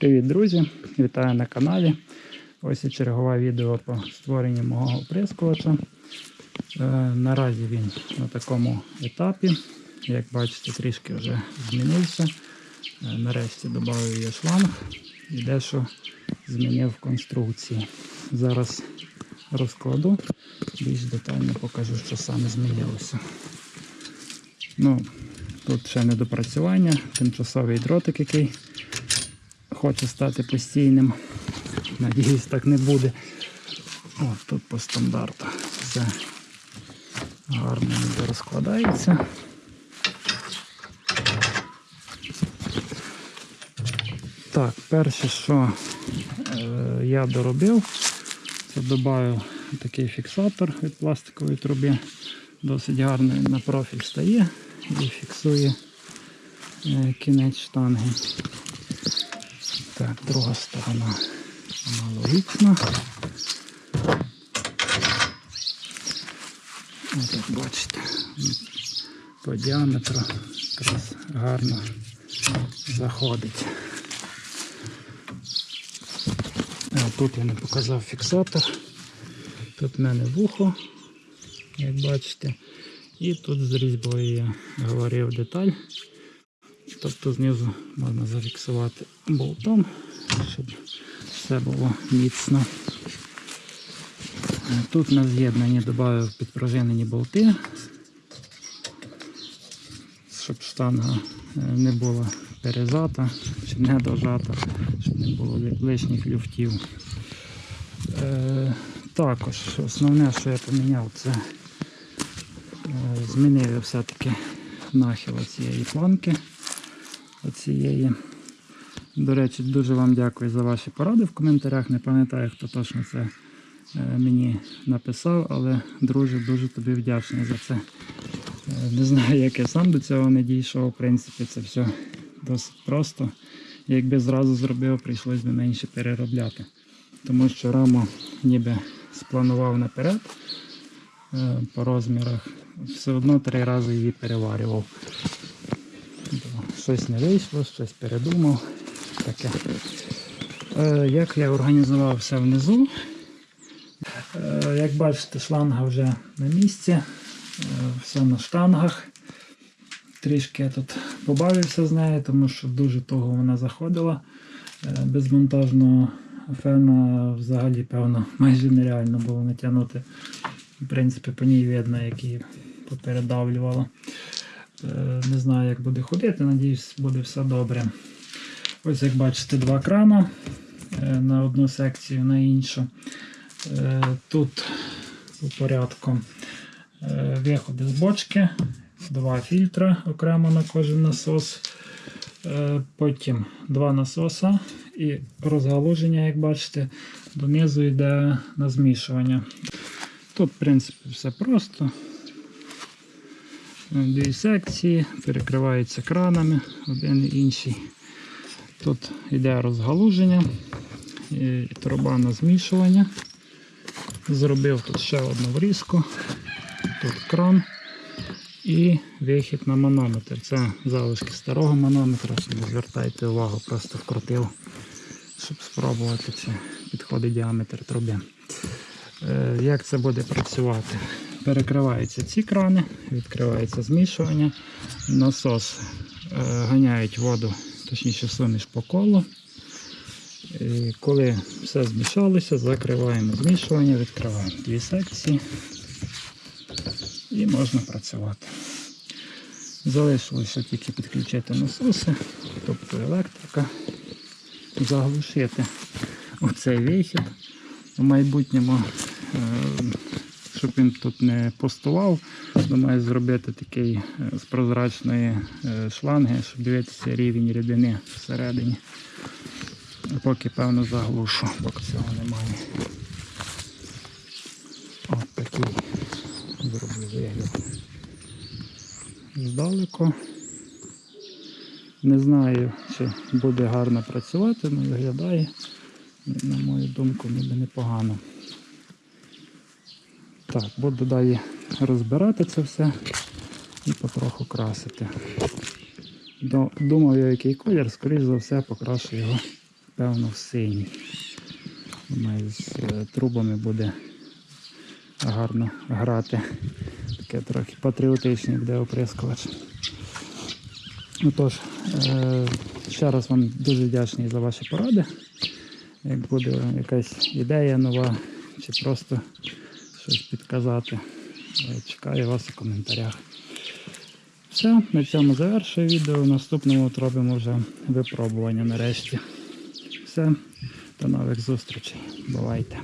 Привіт, друзі! Вітаю на каналі. Ось і чергове відео по створенню мого оприскувача. Е, наразі він на такому етапі. Як бачите, трішки вже змінився. Е, нарешті додав я шланг і дещо змінив конструкції. Зараз розкладу, більш детально покажу, що саме змінилося. Ну, тут ще недопрацювання, тимчасовий дротик, який хоче стати постійним. Надіюсь, так не буде. От тут по стандарту все гарно розкладається. Так, перше, що е, я доробив, це додав такий фіксатор від пластикової труби. Досить гарно на профіль стає і фіксує е, кінець штанги. Так, друга сторона аналогічна. Ось як бачите, по діаметру якраз гарно заходить. Тут я не показав фіксатор. Тут в мене вухо, як бачите. І тут з різьбою я говорив деталь. Тобто знизу можна зафіксувати болтом, щоб все було міцно. Тут на з'єднанні додав підпружинені болти, щоб штанга е, не була перезата чи не дожата, щоб не було лишніх люфтів. Е, також основне, що я поміняв, це е, змінив все-таки нахил цієї планки. Оцієї. До речі, дуже вам дякую за ваші поради в коментарях. Не пам'ятаю, хто точно це е, мені написав, але друже, дуже тобі вдячний за це. Е, Не знаю, як я сам до цього не дійшов. В принципі, це все досить просто. Якби зразу зробив, прийшлось би менше переробляти. Тому що раму ніби спланував наперед е, по розмірах. Все одно три рази її переварював. Щось не вийшло, щось передумав. Таке. Е, як я організував все внизу. Е, як бачите, шланга вже на місці, е, все на штангах. Трішки я тут побавився з нею, тому що дуже того вона заходила. Е, без фена взагалі, певно, майже нереально було натягнути. В принципі, по ній видно, як її попередавлювало. Е, Не знаю, як буде ходити, надіюсь, буде все добре. Ось як бачите, два крана е, на одну секцію, на іншу. Е, Тут по порядку виходи з бочки, два фільтри окремо на кожен насос. Потім два насоса і розгалуження, як бачите, донизу йде на змішування. Тут, в принципі, все просто. Дві секції, перекриваються кранами, один і інший. Тут йде розгалуження, труба на змішування. Зробив тут ще одну врізку, тут кран і вихід на манометр. Це залишки старого манометра, не звертайте увагу, просто вкрутив, щоб спробувати, чи підходить діаметр труби. Е, Як це буде працювати? Перекриваються ці крани, відкривається змішування, насос е, ганяють воду, точніше суміш по колу. І коли все змішалося, закриваємо змішування, відкриваємо дві секції і можна працювати. Залишилося тільки підключити насоси, тобто електрика, заглушити оцей вихід. У майбутньому, е, щоб він тут не пустував, думаю зробити такий е, з прозрачної е, шланги, щоб дивитися рівень рідини всередині. Поки певно заглушу, поки цього немає. От такий зроблю вигляд. Здалеку. Не знаю, чи буде гарно працювати, але виглядає, на мою думку, ніби непогано. Так, буду далі розбирати це все і потроху красити. Думав я, який колір, скоріш за все, покрашу його напевно, в синій. Думаю, з е, трубами буде гарно грати. Таке трохи патріотичний буде оприскувач. Ну тож, е, ще раз вам дуже вдячний за ваші поради. Як буде якась ідея нова, чи просто щось підказати, чекаю вас у коментарях. Все, на цьому завершую відео. Наступному от робимо вже випробування нарешті. Все, до нових зустрічей. Бувайте.